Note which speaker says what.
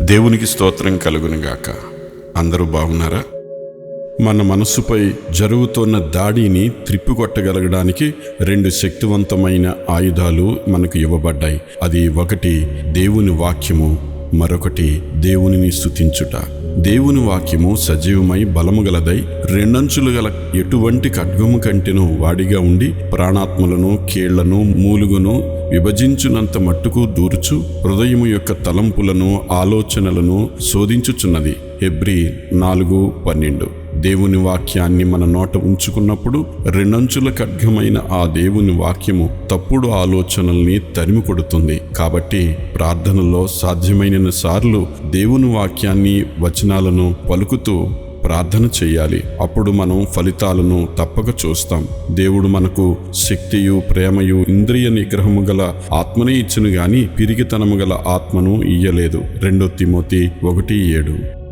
Speaker 1: దేవునికి స్తోత్రం కలుగునుగాక అందరూ బాగున్నారా? మన మనస్సుపై జరుగుతున్న దాడిని త్రిప్పికొట్టగలగడానికి రెండు శక్తివంతమైన ఆయుధాలు మనకు ఇవ్వబడ్డాయి. అది ఒకటి దేవుని వాక్యము మరొకటి దేవునిని స్తుతించుట. దేవుని వాక్యము సజీవమై బలము గలదై రెండంచులు గల ఎటువంటి ఖడ్గము కంటెను వాడిగా ఉండి ప్రాణాత్మలను కీళ్ళను మూలుగును విభజించునంత మట్టుకు దూర్చు హృదయము యొక్క తలంపులను ఆలోచనలను శోధించుచున్నది. ఎబ్రి నాలుగు పన్నెండు. దేవుని వాక్యాన్ని మన నోట ఉంచుకున్నప్పుడు రెండంచుల ఖడ్గమైన ఆ దేవుని వాక్యము తప్పుడు ఆలోచనల్ని తరిమి కొడుతుంది. కాబట్టి ప్రార్థనలో సాధ్యమైన సార్లు దేవుని వాక్యాన్ని వచనాలను పలుకుతూ ప్రార్థన చేయాలి. అప్పుడు మనం ఫలితాలను తప్పక చూస్తాం. దేవుడు మనకు శక్తియు ప్రేమయు ఇంద్రియ నిగ్రహము గల ఆత్మనే ఇచ్చును గాని పిరిగితనము గల ఆత్మను ఇయ్యలేదు. రెండో తిమోతి ఒకటి ఏడు.